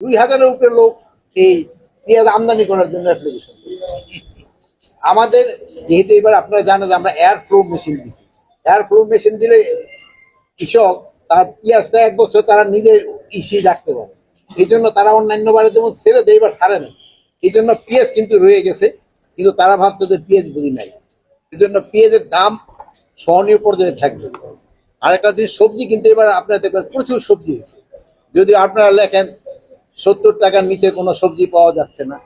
দুই হাজারের উপরে লোক এই পেঁয়াজ আমদানি করার জন্য অ্যাপ্লিকেশন আমাদের যেহেতু এবার আপনারা জানেন আমরা এয়ার ফ্লো মেশিন দিচ্ছি এয়ার ফ্লো মেশিন দিলে কৃষক তার পেঁয়াজটা এক বছর তারা নিজের ইসি রাখতে পারে। এই জন্য তারা অন্যান্য বারে যেমন ছেড়ে দেয়, এবার ছাড়ে না। এই জন্য পেঁয়াজ কিন্তু রয়ে গেছে, কিন্তু তারা ভাবছে যে পেঁয়াজ বুঝি নাই। এই জন্য পেঁয়াজের দাম সহনীয় পর্যায়ে থাকবে। আরেকটা জিনিস, সবজি কিন্তু এবার আপনার দেখবেন প্রচুর সবজি হয়েছে। যদি আপনারা লেখেন সত্তর টাকার নিচে কোনো সবজি পাওয়া যাচ্ছে না,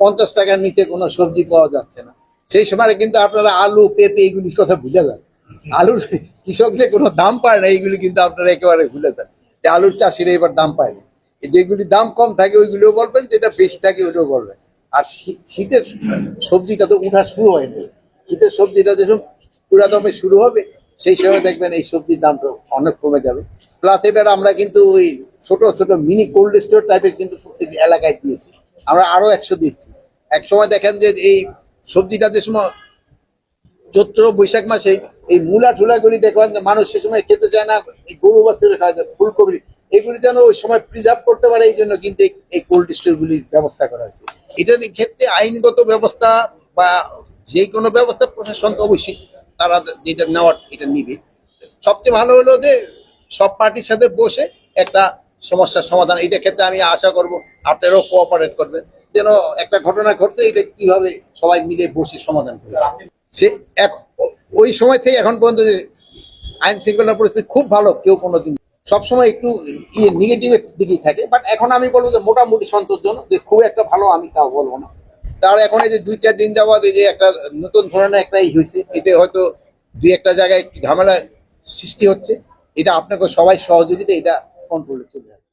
পঞ্চাশ টাকার নিচে কোনো সবজি পাওয়া যাচ্ছে না। সেই সময় কিন্তু আপনারা আলু, পেঁপে এগুলির কথা ভুলে যান। আলুর কৃষকদের কোনো দাম পায় না, এইগুলি কিন্তু আপনারা একেবারে ভুলে যান। যে আলুর চাষিরা এবার দাম পায় না। যেগুলি দাম কম থাকে, ওইগুলিও বলবেন, যেটা বেশি থাকে ওইটাও বলবেন। আর শীতের সবজিটা তো উঠা শুরু হয়নি শীতের সবজিটা যখন পুরা দমে শুরু হবে, সেই সময় দেখবেন এই সবজির দামটা অনেক কমে যাবে। প্লাস এবার আমরা কিন্তু ওই ছোট ছোট মিনি কোল্ড স্টোর টাইপের কিন্তু প্রত্যেক এলাকায় দিয়েছি। আমরা আরও একশো দিচ্ছি। এক সময় দেখেন যে এই সবজিটা যে সময় চৈত্র, বৈশাখ মাসে এই মূলা ঠুলা গুলি দেখবেন যে মানুষ সে সময় খেতে চায় না, এই গরু বাচ্চারা খাওয়া যায় ফুলকপি। এগুলি যেন ওই সময় প্রিজার্ভ করতে পারে, এই জন্য কিন্তু এই- কোল্ড স্টোর গুলির ব্যবস্থা করা হয়েছে। এটার ক্ষেত্রে আইনগত ব্যবস্থা বা যে কোনো ব্যবস্থা প্রশাসন তো অবশ্যই তারা যেটা নেওয়ার, এটা নিবে। সবচেয়ে ভালো হলো যে সব পার্টির সাথে বসে একটা সমস্যার সমাধান এটা ক্ষেত্রে আমি আশা করব আপনারাও কোঅপারেট করবেন। যেন একটা ঘটনা ঘটছে এটা কীভাবে সবাই মিলে বসে সমাধান করবে। সে এক ওই সময় থেকে এখন পর্যন্ত যে আইন শৃঙ্খলা পরিস্থিতি খুব ভালো কেউ কোনোদিন সবসময় একটু ইয়ে নেগেটিভের দিকেই থাকে বাট এখন আমি বলব যে মোটামুটি সন্তোষজনক যে খুব একটা ভালো আমি তাও বলব না। তার এখন এই যে দুই চার দিন যাওয়াত এই যে একটা নতুন ধরনের একটা ই হয়েছে এতে হয়তো দুই একটা জায়গায় ঝামেলা সৃষ্টি হচ্ছে। এটা আপনাকে সবাই সহযোগিতা এটা ফোন কন্ট্রোলে চলে আসবে।